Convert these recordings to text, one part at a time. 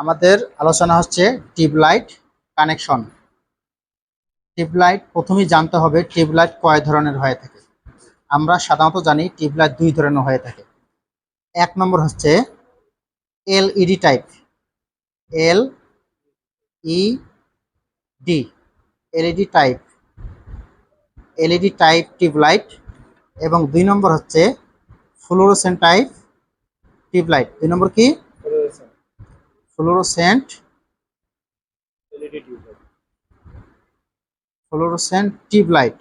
আমাদের আলোচনা হচ্ছে টিউবলাইট কানেকশন। টিউবলাইট প্রথমেই জানতে হবে টিউবলাইট কয় ধরনের হয়ে থাকে। আমরা সাধারণত জানি টিউবলাইট দুই ধরনের হয়ে থাকে। এক নম্বর হচ্ছে LED type. L E D LED type. LED type tube light এবং দুই নম্বর হচ্ছে ফ্লোরোসেন্ট টাইপ টিউবলাইট দুই নম্বর কি? Fluorescent fluorescent tube light.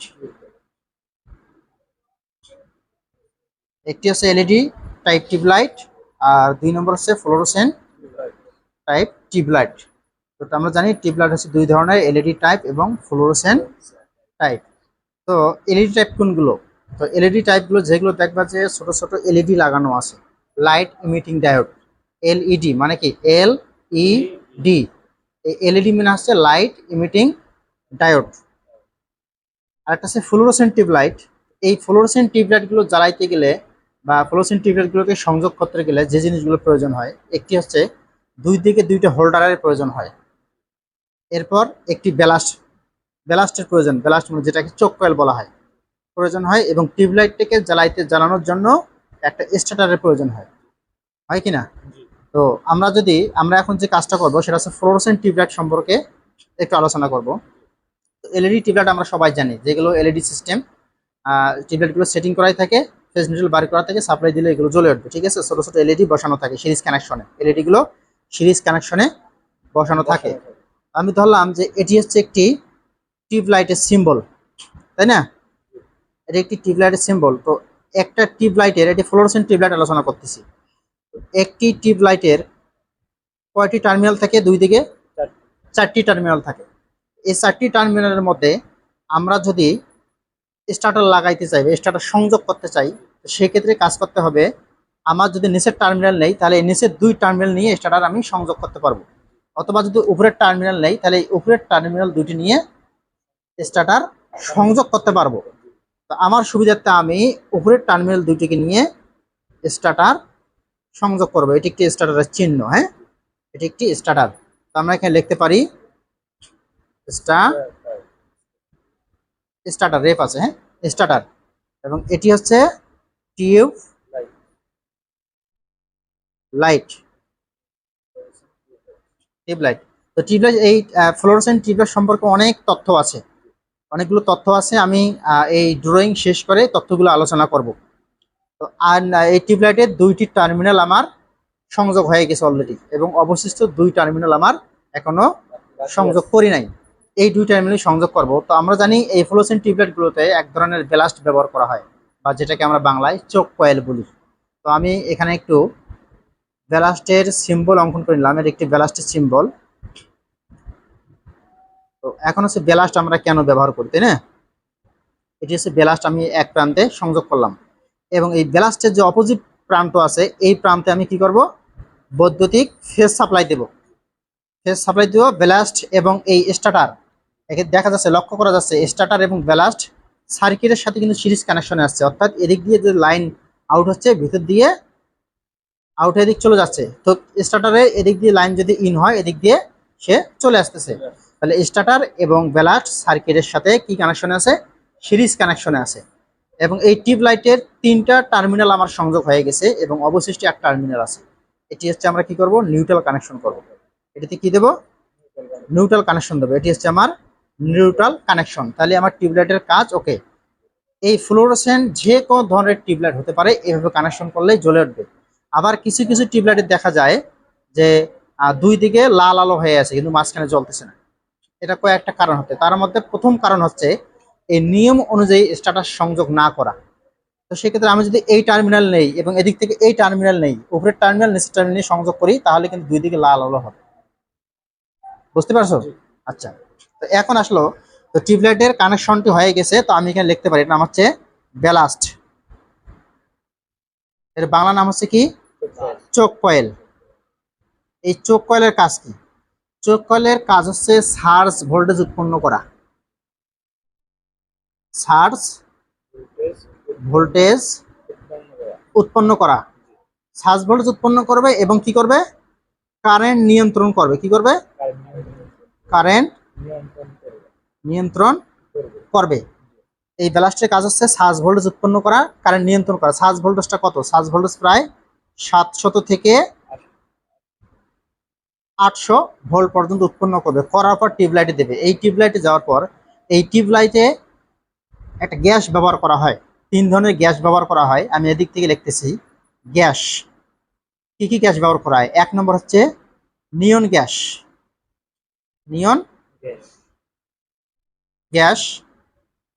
একটি হচ্ছে এলইডি টাইপ টিউব লাইট, আর দুই নম্বর হচ্ছে ফ্লোরোসেন্ট টাইপ টিউব লাইট। তো আমরা জানি টিউব লাইট হচ্ছে দুই ধরনের, এলইডি টাইপ এবং ফ্লোরোসেন্ট টাইপ। তো এলইডি টাইপ কোনগুলো? তো এলইডি টাইপগুলো যেগুলো দেখবা যে ছোট ছোট এলইডি লাগানো আছে, লাইট ইমিটিং ডায়োড, এলইডি মানে কি? এল ই ডি এই এলইডি মানে হচ্ছে লাইট ইমিটিং ডায়োড আর একটা হচ্ছে ফ্লোরোসেন্ট টিউবলাইট এই ফ্লোরোসেন্ট টিউবলাইটগুলো জ্বালাইতে গেলে বা ফ্লোরোসেন্ট টিউবলাইটগুলোকে সংযোগ করতে গেলে যে জিনিসগুলো প্রয়োজন হয়, একটি হচ্ছে দুই দিকে দুইটা হোল্ডারের প্রয়োজন হয়। এরপর একটি ব্যালাস্ট, ব্যালাস্টের প্রয়োজন, ব্যালাস্ট মানে যেটাকে চোখ কয়েল বলা হয়। প্রয়োজন হয় এবং টিউবলাইটটাকে জ্বালাইতে জ্বালানোর জন্য একটা স্টার্টারের প্রয়োজন হয়। হয় কি না? তো আমরা যদি আমরা এখন যে কাজটা করব সেটা হচ্ছে ফ্লোরোসেন্ট টিউবলাইট সম্পর্কে একটু আলোচনা করব। এলইডি টিউবলাইট আমরা সবাই জানি যেগুলো এলইডি সিস্টেম টিউবলাইটগুলো সেটিং করাই থাকে ফেস নিউট্রাল বাড়ি করা থাকে সাপ্লাই দিলে এগুলো জ্বলে উঠবে ঠিক আছে? ছোটো ছোটো এলইডি বসানো থাকে সিরিজ কানেকশনে এলইডিগুলো সিরিজ কানেকশনে বসানো থাকে। আমি ধরলাম যে এটি হচ্ছে একটি টিউবলাইটের সিম্বল তাই না? এটি একটি টিউবলাইটের সিম্বল তো একটা টিউবলাইটের এটি ফ্লোরোসেন্ট টিউবলাইট আলোচনা করতেছি। একটি টিউবলাইটের কয়টি টার্মিনাল থাকে? দুই দিকে চারটি টার্মিনাল থাকে। এই চারটি টার্মিনালের মধ্যে আমরা যদি স্টার্টার লাগাইতে চাই বা স্টার্টার সংযোগ করতে চাই, তো সেক্ষেত্রে কাজ করতে হবে, আমার যদি নিচের টার্মিনাল নেই, তাহলে নিচের দুই টার্মিনাল নিয়ে স্টার্টার আমি সংযোগ করতে পারব। অথবা যদি উপরের টার্মিনাল নেই, তাহলে এই উপরের টার্মিনাল দুটি নিয়ে স্টার্টার সংযোগ করতে পারব। তো আমার সুবিধার্থে আমি উপরের টার্মিনাল দুটিকে নিয়ে স্টার্টার সংযোগ করব। এটি একটি স্টার্টারের চিহ্ন হ্যাঁ? এটি একটি স্টার্টার তো আমরা এখানে লিখতে পারি স্টার স্টার্টার রেপ আছে হ্যাঁ? স্টার্টার এবং এটি হচ্ছে টিউব লাইট টিউবলাইট তো টিউবলাইট এই ফ্লোরোসেন্ট টিউবলাইট সম্পর্কে অনেক তথ্য আছে। অনেকগুলো তথ্য আছে। আমি এই ড্রয়িং শেষ করে তথ্যগুলো আলোচনা করব। আর এই টিউবলাইটের দুইটি টার্মিনাল আমার সংযোগ হয়ে গেছে অলরেডি এবং অবশিষ্ট দুই টার্মিনাল আমার এখনও সংযোগ করি নাই। এই দুই টার্মিনাল সংযোগ করব। তো আমরা জানি এই ফ্লোরোসেন্ট টিউবলাইটগুলোতে এক ধরনের ব্যালাস্ট ব্যবহার করা হয় বা যেটাকে আমরা বাংলায় চোখ কয়েল বলি। তো আমি এখানে একটু ব্যালাস্টের সিম্বল অঙ্কন করে নিলাম। এর একটি ব্যালাস্টের সিম্বল তো এখন হচ্ছে ব্যালাস্ট আমরা কেন ব্যবহার করি, তাই না? এটি হচ্ছে ব্যালাস্ট আমি এক প্রান্তে সংযোগ করলাম। এবং এই ব্যালাস্টের যে অপোজিট প্রান্ত আছে, এই প্রান্তে আমি কি করব? বৈদ্যুতিক ফেস সাপ্লাই দেব। ফেস সাপ্লাই দেব ব্যালাস্ট এবং এই স্টার্টার একে দেখা যাচ্ছে, লক্ষ্য করা যাচ্ছে স্টার্টার এবং ব্যালাস্ট সার্কিটের সাথে কিন্তু সিরিজ কানেকশনে আসছে। অর্থাৎ এদিক দিয়ে যে লাইন আউট হচ্ছে, ভিতর দিয়ে আউট এদিক চলে যাচ্ছে। তো স্টার্টারে এদিক দিয়ে লাইন যদি ইন হয়, এদিক দিয়ে সে চলে আসতেছে। তাহলে স্টার্টার এবং ব্যালাস্ট সার্কিটের সাথে কি কানেকশনে আছে? সিরিজ কানেকশনে আছে। এবং এই টিউব লাইটের তিনটা টার্মিনাল আমার সংযোগ হয়ে গেছে এবং অবশিষ্ট এক টার্মিনাল আছে। এটি হচ্ছে আমরা কি করব? নিউট্রাল কানেকশন করব। এটিতে কি দেব? নিউট্রাল কানেকশন দেবো। এটি হচ্ছে আমার নিউট্রাল কানেকশন তাহলে আমার টিউবলাইটের কাজ ওকে এই ফ্লোরোসেন্ট যে কোনো ধরনের টিউবলাইট হতে পারে, এভাবে কানেকশন করলেই জ্বলে উঠবে। আবার কিছু কিছু টিউবলাইটে দেখা যায় যে দুই দিকে লাল আলো হয়ে আছে, কিন্তু মাঝখানে জ্বলতেছে না। এটা কয়েকটা কারণ হতে তার মধ্যে প্রথম কারণ হচ্ছে এই নিয়ম অনুযায়ী স্ট্যাটাস সংযোগ না করা। তো সেক্ষেত্রে আমি যদি এই টার্মিনাল নেই এবং এদিক থেকে এই টার্মিনাল নেই উপরের টার্মিনাল নিচের টার্মিনাল নিয়ে সংযোগ করি তাহলে কিন্তু দুই দিকে লাল আলো হবে। বুঝতে পারছ? আচ্ছা তো এখন আসলো তো টিউবলাইটের কানেকশনটি হয়ে গেছে তো আমি এখানে লিখতে পারি এটা নাম হচ্ছে ব্যালাস্ট। এর বাংলা নাম হচ্ছে কি? চোখ কয়েল। এই চোখ কয়েলের কাজ কি? চোখ কয়েলের কাজ হচ্ছে সার্জ ভোল্টেজ উৎপন্ন করা। সার্জ ভোল্টেজ উৎপন্ন করা। সার্জ ভোল্টেজ উৎপন্ন করবে এবং কি করবে? কারেন্ট নিয়ন্ত্রণ করবে। কি করবে? কারেন্ট নিয়ন্ত্রণ করবে। এই ব্যালাস্টের কাজ হচ্ছে সার্জ ভোল্টেজ উৎপন্ন করা, কারেন্ট নিয়ন্ত্রণ করা। সার্জ ভোল্টেজটা কত? সার্জ ভোল্টেজ প্রায় সাতশত থেকে আটশো ভোল্ট পর্যন্ত উৎপন্ন করবে। করার পর টিউবলাইটে দেবে। এই টিউবলাইটে যাওয়ার পর, এই টিউবলাইটে একটা গ্যাস ব্যবহার করা হয়। তিন ধরনের গ্যাস ব্যবহার করা হয়। আমি এদিক থেকে লিখতেছি গ্যাস। কি কি গ্যাস ব্যবহার করা হয়? এক নম্বর হচ্ছে নিয়ন গ্যাস। নিয়ন গ্যাস।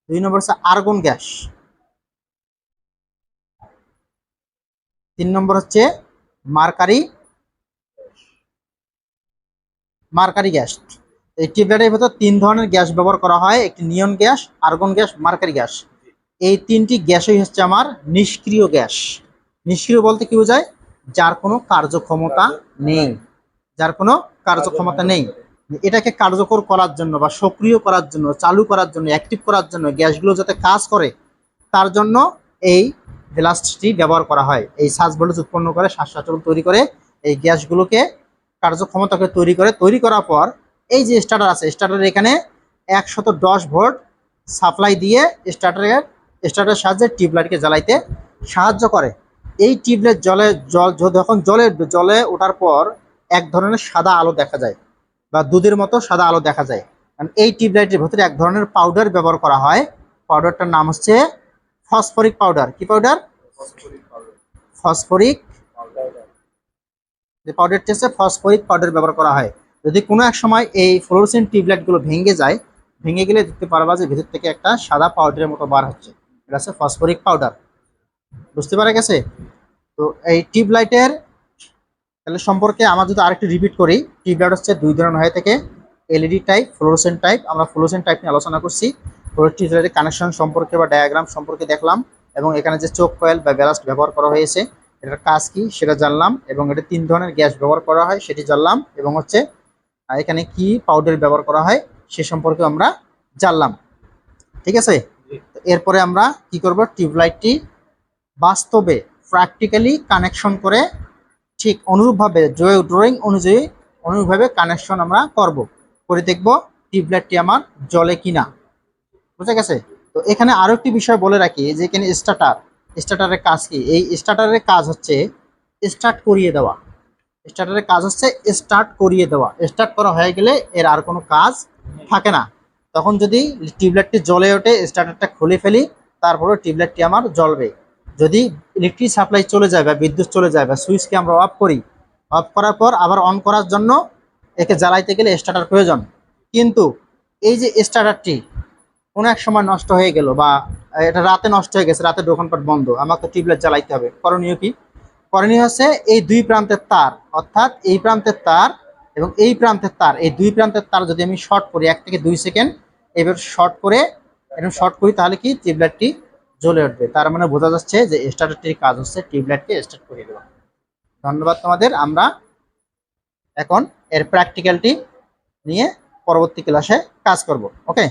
দুই নম্বর হচ্ছে আর্গন গ্যাস। তিন নম্বর হচ্ছে মার্কারি মার্কারি গ্যাস। এই টিউবলাইটের ভেতর তিন ধরনের গ্যাস ব্যবহার করা হয়। একটি neon gas argon gas mercury gas. এই তিনটি গ্যাসই হচ্ছে আমার নিষ্ক্রিয় গ্যাস। নিষ্ক্রিয় বলতে কি বোঝায়? যার কোনো কার্যক্ষমতা নেই। যার কোনো কার্যক্ষমতা নেই। এটাকে কার্যকর করার জন্য বা সক্রিয় করার জন্য, চালু করার জন্য অ্যাক্টিভ করার জন্য গ্যাসগুলো যাতে কাজ করে, তার জন্য এই ব্লাস্টটি ব্যবহার করা হয়। এই শ্বাস ভোল্টেজ উৎপন্ন করে শ্বাসচল তৈরি করে, এই গ্যাসগুলোকে কার্যক্ষমতাকে তৈরি করে, তৈরি করার পর এই যে স্টার্টার আছে স্টার্টার এখানে একশত দশ ভোল্ট সাপ্লাই দিয়ে স্টার্টারের স্টার্টারের সাহায্যে টিউবলাইটকে জ্বালাইতে সাহায্য করে। এই টিউবলাইট জলে জল যখন জলে জলে ওঠার পর এক ধরনের সাদা আলো দেখা যায় বা দুধের মতো সাদা আলো দেখা যায়। কারণ এই টিউবলাইটের ভেতরে এক ধরনের পাউডার ব্যবহার করা হয়। পাউডারটার নাম হচ্ছে ফসফরিক পাউডার কি পাউডার ফসফরিক যে পাউডারটি হচ্ছে ফসফরিক পাউডার ব্যবহার করা হয়। যদি কোনো এক সময় এই ফ্লোরোসেন্ট টিউবলাইটগুলো ভেঙে যায়, ভেঙে গেলে দেখতে পারবা যে ভিতর থেকে একটা সাদা পাউডারের মতো বার হচ্ছে। এটা হচ্ছে ফসফরিক পাউডার বুঝতে পারা গেছে? তো এই টিউবলাইটের তাহলে সম্পর্কে আমরা যদি আরেকটু রিপিট করি, টিউবলাইট হচ্ছে দুই ধরনের হয়ে থাকে। এলইডি টাইপ ফ্লোরোসেন্ট টাইপ আমরা ফ্লোরোসেন্ট টাইপ নিয়ে আলোচনা করছি। টিউবলাইটের কানেকশন সম্পর্কে বা ডায়াগ্রাম সম্পর্কে দেখলাম এবং এখানে যে চোখ কয়েল বা ব্যালাস্ট ব্যবহার করা হয়েছে, এটার কাজ কি সেটা জানলাম এবং এটা তিন ধরনের গ্যাস ব্যবহার করা হয়, সেটি জানলাম এবং হচ্ছে আহ, এখানে কি পাউডার ব্যবহার করা হয় সে সম্পর্কে আমরা জানলাম। ঠিক আছে? এরপরে আমরা কি করব? টিউবলাইটটি বাস্তবে প্র্যাকটিক্যালি কানেকশন করে ঠিক অনুরূপভাবে ড্রয়িং অনুযায়ী অনুরূপভাবে কানেকশন আমরা করব। করে দেখব টিউবলাইটটি আমার জলে কিনা। বুঝে গেছে? তো এখানে আরও একটি বিষয় বলে রাখি যে এখানে স্টার্টার স্টার্টারের কাজ কি? এই স্টার্টারের কাজ হচ্ছে স্টার্ট করিয়ে দেওয়া। স্টার্টারের কাজ হচ্ছে স্টার্ট করিয়ে দেওয়া। স্টার্ট করা হয়ে গেলে এর আর কোনো কাজ থাকে না। তখন যদি টিউবলাইটটি জ্বলে ওঠে স্টার্টারটা খুলে ফেলি তারপরে টিউবলাইটটি আমার জ্বলবে। যদি ইলেকট্রিক সাপ্লাই চলে যায় বা বিদ্যুৎ চলে যায় বা সুইচকে আমরা অফ করি অফ করার পর আবার অন করার জন্য একে জ্বালাইতে গেলে স্টার্টার প্রয়োজন। কিন্তু এই যে স্টার্টারটি কোনো এক সময় নষ্ট হয়ে গেল বা এটা রাতে নষ্ট হয়ে গেছে রাতে দোকানপাট বন্ধ, আমাকে টিউবলাইট জ্বালাইতে হবে। করণীয় কি? করণীয় হচ্ছে এই দুই প্রান্তের তার, অর্থাৎ এই প্রান্তের তার এবং এই প্রান্তের তার। এই দুই প্রান্তের তার যদি আমি শর্ট করি, এক থেকে দুই সেকেন্ড এবার শর্ট করে এরকম শর্ট করি, তাহলে কি টিউবলাইটটি জ্বলে উঠবে। তার মানে বোঝা যাচ্ছে যে স্টার্টারটির কাজ হচ্ছে টিউবলাইটকে স্টার্ট করিয়ে দেওয়া। ধন্যবাদ তোমাদের। আমরা এখন এর প্র্যাকটিক্যালটি নিয়ে পরবর্তী ক্লাসে কাজ করব। ওকে